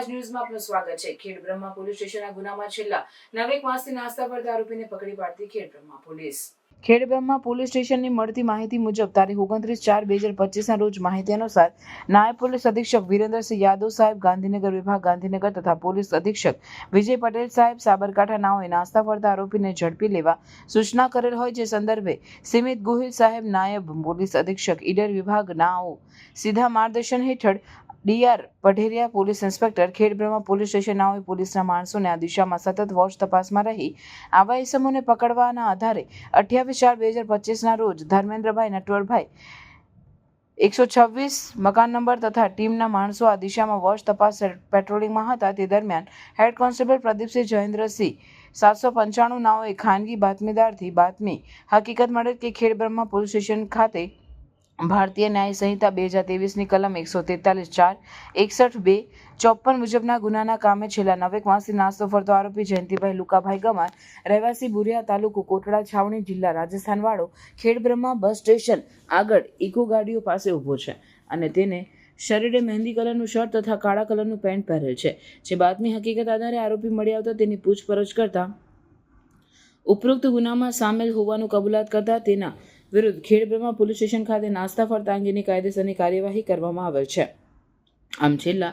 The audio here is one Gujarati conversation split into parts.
અવાજ ન્યૂઝમાં આપનું સ્વાગત છે. ખેડ બ્રહ્મા પોલીસ સ્ટેશનના ગુનામાં છેલ્લા નવેક માસથી નાસ્તા પડતા આરોપીને પકડી પાડતી ખેડ બ્રહ્મા પોલીસ. ખેડબ્રહ્મા પોલીસ સ્ટેશનની મળતી માહિતી મુજબ તારીખ ઓગણત્રીસ ચાર બે હજાર પચીસના રોજ માહિતી અનુસાર નાયબ પોલીસ અધિક્ષક વિરેન્દ્રસિંહ યાદવ સાહેબ, ગાંધીનગર વિભાગ ગાંધીનગર તથા પોલીસ અધિક્ષક વિજય પટેલ સાહેબ સાબરકાંઠા નાઓએ નાસ્તા ફરતા આરોપીને ઝડપી લેવા સૂચના કરેલ હોય જે સંદર્ભે સીમિત ગોહિલ સાહેબ નાયબ પોલીસ અધિક્ષક ઈડર વિભાગ નાઓ સીધા માર્ગદર્શન હેઠળ DR Padheriya police inspector Khedbrahma police station નાઓએ પોલીસના માણસોને આ દિશામાં સતત વોચ તપાસમાં રહી. આવા ઇસમોને પકડવાના આધારે અઠ્યાવીસ ચાર બે હજાર પચીસના રોજ ધર્મેન્દ્રભાઈ નટવરભાઈ એકસો છવ્વીસ મકાન નંબર તથા ટીમના માણસો આ દિશામાં વોચ તપાસ પેટ્રોલિંગમાં હતા. તે દરમિયાન હેડ કોન્સ્ટેબલ પ્રદીપસિંહ જયેન્દ્રસિંહ સાતસો પંચાણું નાઓએ ખાનગી બાતમીદારથી બાતમી હકીકત મળેલ કે ખેડબ્રહ્મા પોલીસ સ્ટેશન ખાતે ભારતીય ન્યાય સંહિતા બે હજાર ત્રેવીસની કલમ એકસો તેતાલીસ ચાર એકસઠ બે ચોપન મુજબના ગુનાના કામે છેલ્લા નવેક માસથી નાસ્તો ફરતો આરોપી જયંતિભાઈ લુકાભાઈ ગમાર, રહેવાસી બુરિયા તાલુકો કોટડા, છાવણી જિલ્લા રાજસ્થાનવાળો ખેડબ્રહ્મા બસ સ્ટેશન આગળ ઇકો ગાડીઓ પાસે ઊભો છે અને તેને શરીરે મહેંદી કલરનું શર્ટ તથા કાળા કલરનું પેન્ટ પહેરેલ છે. જે બાતમી હકીકત આધારે આરોપી મળી આવતા તેની પૂછપરછ કરતા ઉપરોક્ત ગુનામાં સામેલ હોવાનું કબૂલાત કરતા તેના વિરુદ્ધ ખેડબ્રહ્મા પોલીસ સ્ટેશન ખાતે નાસ્તા ફરતા અંગેની કાયદેસરની કાર્યવાહી કરવામાં આવેલ છે. આમ છેલ્લા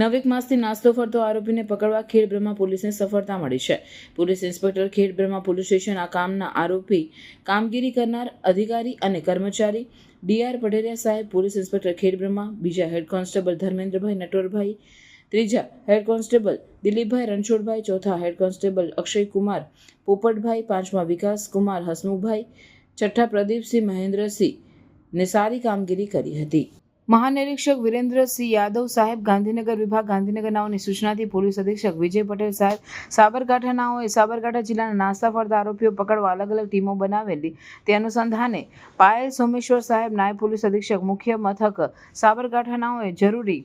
નવેક માસથી નાસ્તો ફરતો આરોપીને પકડવા ખેડબ્રહ્મા પોલીસને સફળતા મળી છે. Police inspector Khedbrahma police station આ કામના આરોપી કામગીરી કરનાર અધિકારી અને કર્મચારી ડીઆર પઢેરિયા સાહેબ, પોલીસ ઇન્સ્પેક્ટર ખેડબ્રહ્મા બીજા હેડ કોન્સ્ટેબલ ધર્મેન્દ્રભાઈ નટવરભાઈ, ત્રીજા હેડ કોન્સ્ટેબલ દિલીપભાઈ રણછોડભાઈ, ચોથા હેડ કોન્સ્ટેબલ અક્ષય કુમાર પોપટભાઈ, પાંચમા વિકાસ કુમાર હસમુખભાઈ છઠ્ઠા પ્રદીપસિંહ મહેન્દ્રસિંહને સારી કામગીરી કરી હતી. મહાનિરીક્ષક વિરેન્દ્રસિંહ યાદવ સાહેબ ગાંધીનગર વિભાગ ગાંધીનગરનાઓની સૂચનાથી પોલીસ અધિક્ષક વિજય પટેલ સાહેબ સાબરકાંઠાનાઓએ સાબરકાંઠા જિલ્લાના નાસ્તા ફરતા આરોપીઓ પકડવા અલગ અલગ ટીમો બનાવેલી. તે અનુસંધાને પાયલ સોમેશ્વર સાહેબ નાયબ પોલીસ અધિક્ષક મુખ્ય મથક સાબરકાંઠાનાઓએ જરૂરી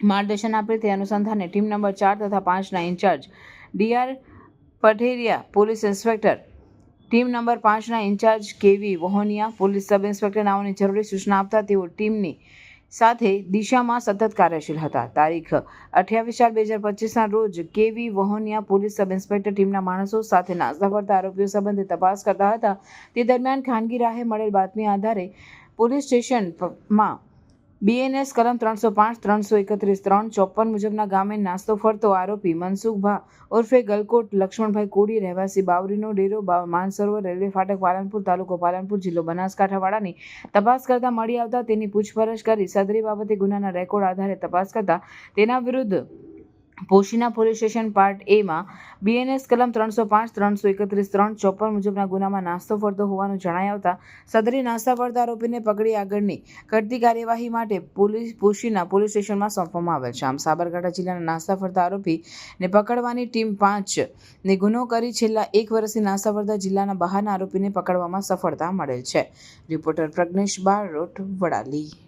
માર્ગદર્શન આપે તે અનુસંધાને ટીમ નંબર ચાર તથા પાંચના in charge DR Patheriya police inspector team number પાંચના in charge KV Vahoniya police sub inspector જરૂરી સૂચના આપતા તેઓ ટીમની સાથે દિશામાં સતત કાર્યશીલ હતા. તારીખ અઠ્યાવીસ ચાર બે હજાર પચીસના રોજ કેવી વહોનિયા પોલીસ સબ ઇન્સ્પેક્ટર ટીમના માણસો સાથે નાસ્તા ફરતા આરોપીઓ સંબંધે તપાસ કરતા હતા. તે દરમિયાન ખાનગી રાહે મળેલ બાતમી આધારે પોલીસ સ્ટેશનમાં બીએનએસ કલમ ત્રણસો પાંચ, ત્રણસો એકત્રીસ, ત્રણ ચોપન મુજબના ગામે નાસ્તો ફરતો આરોપી મનસુખભા ઉર્ફે ગલકોટ લક્ષ્મણભાઈ કોડી રહેવાસી બાવરીનો ડેરો માનસરોવર રેલવે ફાટક, પાલનપુર તાલુકો પાલનપુર જિલ્લો બનાસકાંઠાવાળાની તપાસ કરતા મળી આવતા તેની પૂછપરછ કરી સદરી બાબતે ગુનાના રેકોર્ડ આધારે તપાસ કરતા તેના વિરુદ્ધ પોશીના પોલીસ સ્ટેશન પાર્ટ એમાં બીએનએસ કલમ ત્રણસો પાંચ, ત્રણસો એકત્રીસ, ત્રણ ચોપન મુજબના ગુનામાં નાસ્તો ફરતો હોવાનું જણાઈ આવતા સદરી નાસ્તા ફરતા આરોપીને પકડી આગળની કરતી કાર્યવાહી માટે પોલીસ પોશીના પોલીસ સ્ટેશનમાં સોંપવામાં આવેલ છે. આમ સાબરકાંઠા જિલ્લાના નાસ્તા ફરતા આરોપીને પકડવાની ટીમ પાંચ ને ગુનો કરી છેલ્લા એક વર્ષથી નાસ્તા ફરતા જિલ્લાના બહારના આરોપીને પકડવામાં સફળતા મળેલ છે. રિપોર્ટર પ્રજ્ઞેશ બારોટ, વડાલી.